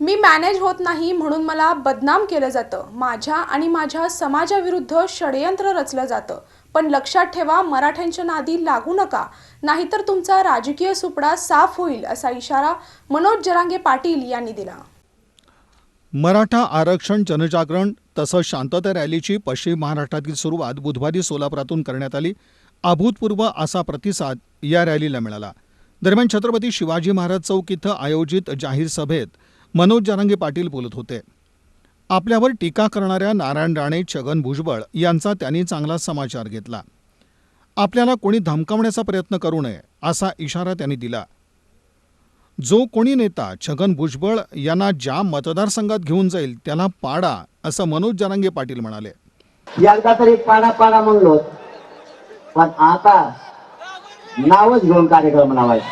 मी manage होत नाही म्हणून मला बदनाम केलं जातं. माझ्या आणि माझ्या समाजाविरुद्ध षडयंत्र रचलं जातं. पण लक्षात ठेवा मराठ्यांच्या नादी लागू नका. नाहीतर तुमचा राजकीय सुपडा साफ होईल असा इशारा मनोज जरांगे पाटील यांनी दिला. मराठा आरक्षण जनजागरण तसंच शांतता रॅलीची पश्चिम महाराष्ट्रातील सुरुवात बुधवारी सोलापुरातून करण्यात आली. अभूतपूर्व असा प्रतिसाद या रॅलीला मिळाला. दरम्यान छत्रपती शिवाजी महाराज चौक इथं आयोजित जाहीर सभेत मनोज जारंगे पाटील बोलत होते. आपल्यावर टीका करणाऱ्या नारायण राणे छगन भुजबळ यांचा त्यांनी चांगला समाचार घेतला. आपल्याला कोणी धमकावण्याचा प्रयत्न करू नये असा इशारा त्यांनी दिला. जो कोणी नेता छगन भुजबळ यांना ज्या मतदारसंघात घेऊन जाईल त्याला पाडा असं मनोज जरांगे पाटील म्हणाले. एकदा तरी पाडा पाडा म्हणलो. पण आता नावच घेऊन कार्यक्रम लावायचा.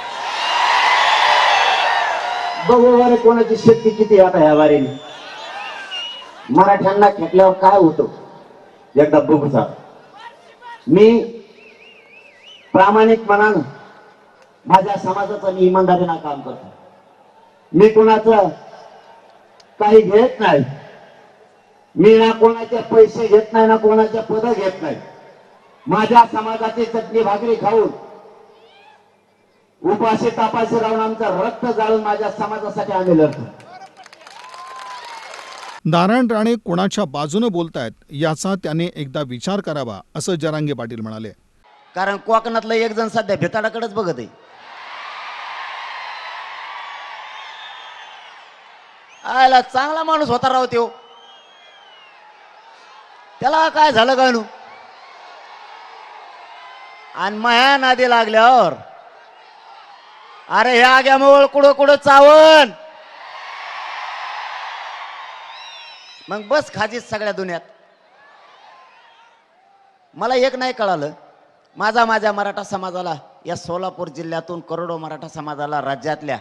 बघू कोणाची शेती किती आता ह्या वारीने मराठ्यांना खेटल्यावर काय होतं? एकदा बघूचा मी प्रामाणिकपणानं माझ्या समाजाचं मी इमानदारीनं काम करतो. मी कोणाचं काही घेत नाही. मी ना कोणाचे पैसे घेत नाही ना कोणाचे पद घेत नाही. माझ्या समाजाची चटणी भाकरी खाऊन उपाशी तापाशी राहून आमचं रक्त जाळून माझ्या समाजासाठी आम्ही लढतो. नारायण राणे कोणाच्या बाजूनं बोलतायत याचा त्याने एकदा विचार करावा असं जरांगे पाटील म्हणाले. कारण कोकणातलं एक जण सध्या भेताडाकडेच बघत आहे. आयला चांगला माणूस होता राव त्यो. त्याला काय झालं गाणू? आणि माया नादी लागल्यावर अरे ह्या ग्या कुठं कुठं चावण मग बस खाजीत सगळ्या दुनियात. मला एक नाही कळालं. माझा माझ्या मराठा समाजाला या सोलापूर जिल्ह्यातून करोडो मराठा समाजाला राज्यातल्या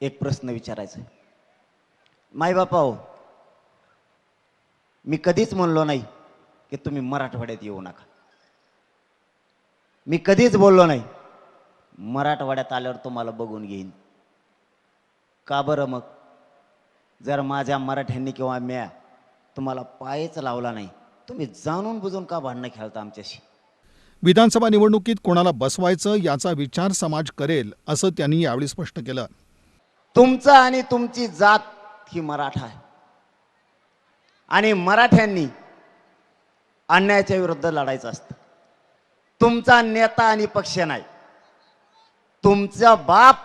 एक प्रश्न विचारायचा आहे. मायबापा हो मी कधीच म्हणलो नाही की तुम्ही मराठवाड्यात येऊ नका. मी कधीच बोललो नाही मराठवाड्यात आल्यावर तुम्हाला बघून घेईन. का बरं मग? जर माझ्या मराठ्यांनी किंवा म्या तुम्हाला पायच लावला नाही तुम्ही जाणून बुजून का भांडणं खेळता आमच्याशी? विधानसभा निवडणुकीत कोणाला बसवायचं याचा विचार समाज करेल असं त्यांनी यावेळी स्पष्ट केलं. तुमचं आणि तुमची जात ही मराठा आहे. आणि मराठ्यांनी अन्यायाच्या विरुद्ध लढायचं असतं. तुमचा नेता आणि पक्ष नाही. तुमचा बाप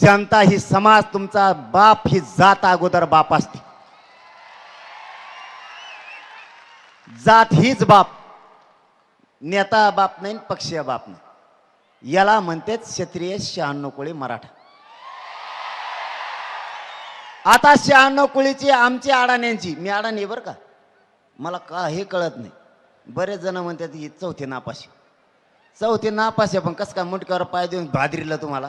जनता ही समाज तुमचा बाप ही जात अगोदर बाप असते. जात हीच बाप. नेता बाप नाही पक्षीय बाप नाही. याला म्हणतेच क्षत्रिय शहाण्णव कोळी मराठा. आता शहाण्णव कोळीची आमची अडाण्यांची मी अडाणी बरं का? मला का हे कळत नाही. बरेच जण म्हणतात ही चौथी नापाशी चौथी नापाशी आहे, पण कसं काय मुटक्यावर पाय देऊन भादरीला तुम्हाला?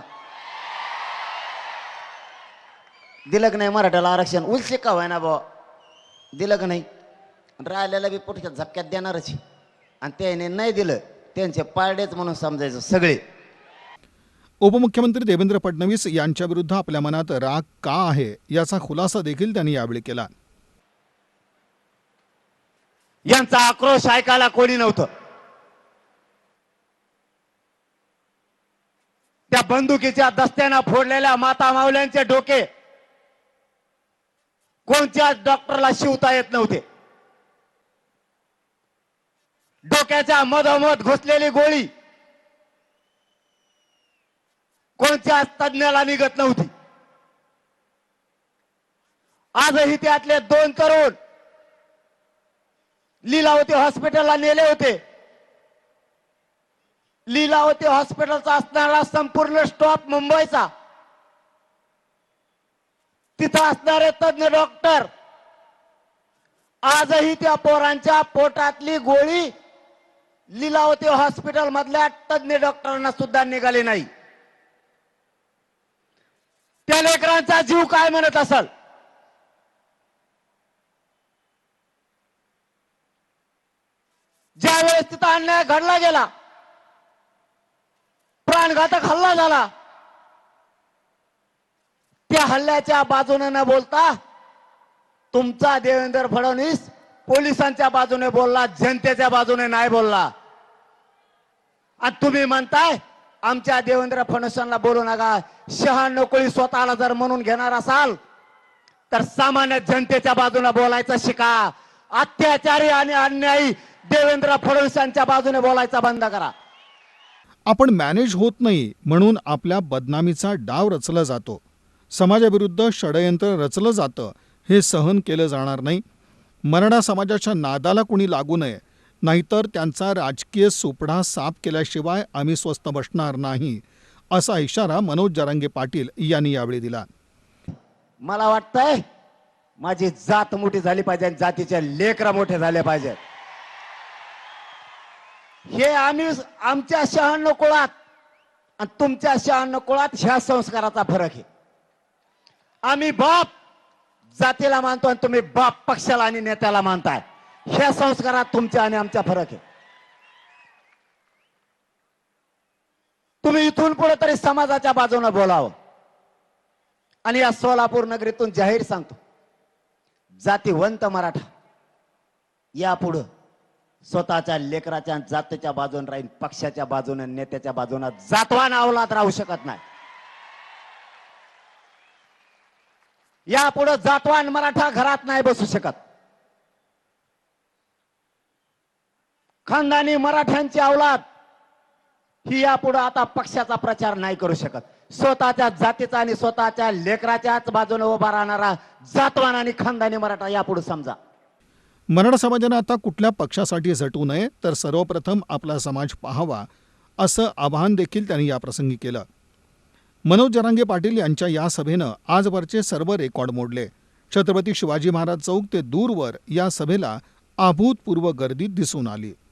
दिलं का नाही मराठ्याला आरक्षण? उलसे का व्हाय ना भावा दिलं का नाही? राहिलेला बी पुढच्या झपक्यात देणारच. आणि त्याने नाही दिलं त्यांचे पारडेच म्हणून समजायचं सगळे. उपमुख्यमंत्री देवेंद्र फडणवीस यांच्या विरुद्ध आपल्या मनात राग का आहे याचा खुलासा देखील त्यांनी यावेळी केला. यांचा आक्रोश ऐकायला कोणी नव्हतं. त्या बंदुकीच्या दस्त्यानं फोडलेल्या माता मावल्यांचे डोके कोणत्याच डॉक्टरला शिवता येत नव्हते. डोक्याच्या मधोमध घुसलेली गोळी कोणत्याच तज्ञाला निघत नव्हती. आजही त्यातले दोन तरुण लीलावती हॉस्पिटलला नेले होते. लीलावती हॉस्पिटलचा असणारा संपूर्ण स्टॉप मुंबईचा. तिथं असणारे तज्ञ डॉक्टर. आजही त्या पोरांच्या पोटातली गोळी लीलावती हॉस्पिटल मधल्या तज्ञ डॉक्टरांना सुद्धा निघाली नाही. त्या लेकरांचा जीव काय म्हणत असल? ज्या वेळेस तिथं अन्याय घडला गेला प्राणघातक हल्ला झाला. त्या हल्ल्याच्या बाजूने न बोलता तुमचा देवेंद्र फडणवीस पोलिसांच्या बाजूने बोलला जनतेच्या बाजूने नाही बोलला. आणि तुम्ही म्हणताय आमच्या देवेंद्र फडणवीसांना बोलू नका. शहाण्णव कोळी स्वतःला जर म्हणून घेणार असाल तर सामान्य जनतेच्या बाजूने बोलायचं शिका. अत्याचारी आणि अन्यायी देवेंद्र फडणवीसांच्या बाजूने बोलायचा बंद करा. आपण मॅनेज होत नाही म्हणून आपल्या बदनामीचा डाव रचला जातो. समाजाविरुद्ध षडयंत्र रचलं जातं हे सहन केलं जाणार नाही. मराठा समाजाच्या नादाला कुणी लागू नये नाहीतर त्यांचा राजकीय सुपडा साफ केल्याशिवाय आम्ही स्वस्त बसणार नाही असा इशारा मनोज जरांगे पाटील यांनी यावेळी दिला. मला वाटतंय माझी जात मोठी झाली पाहिजे आणि लेकरा मोठे झाल्या पाहिजेत. हे आम्ही आमच्या शहाण्णव कुळात आणि तुमच्या शहाण्णव कुळात ह्या संस्काराचा फरक आहे. आम्ही बाप जातीला मानतो आणि तुम्ही बाप पक्षाला आणि नेत्याला मानताय. ह्या संस्कारात तुमच्या आणि आमचा फरक आहे. तुम्ही इथून पुढे तरी समाजाच्या बाजूने बोलावं. आणि या सोलापूर नगरीतून जाहीर सांगतो. जातीवंत मराठा यापुढं स्वतःच्या लेकराच्या जातीच्या बाजून राहीन पक्षाच्या बाजूने नेत्याच्या बाजूने जातवान अवलाद राहू शकत नाही. यापुढे जातवान मराठा घरात नाही बसू शकत. खानदानी मराठ्यांची अवलाद ही यापुढे आता पक्षाचा प्रचार नाही करू शकत. स्वतःच्या जातीचा आणि स्वतःच्या लेकराच्याच बाजूने उभा राहणारा जातवान आणि खानदानी मराठा यापुढे समजा. मराठा समाजानं आता कुठल्या पक्षासाठी झटू नये तर सर्वप्रथम आपला समाज पाहावा असं आवाहन देखील त्यांनी याप्रसंगी केलं. मनोज जरांगे पाटील यांच्या या सभेनं आजवरचे सर्व रेकॉर्ड मोडले. छत्रपती शिवाजी महाराज चौक ते दूरवर या सभेला अभूतपूर्व गर्दी दिसून आली.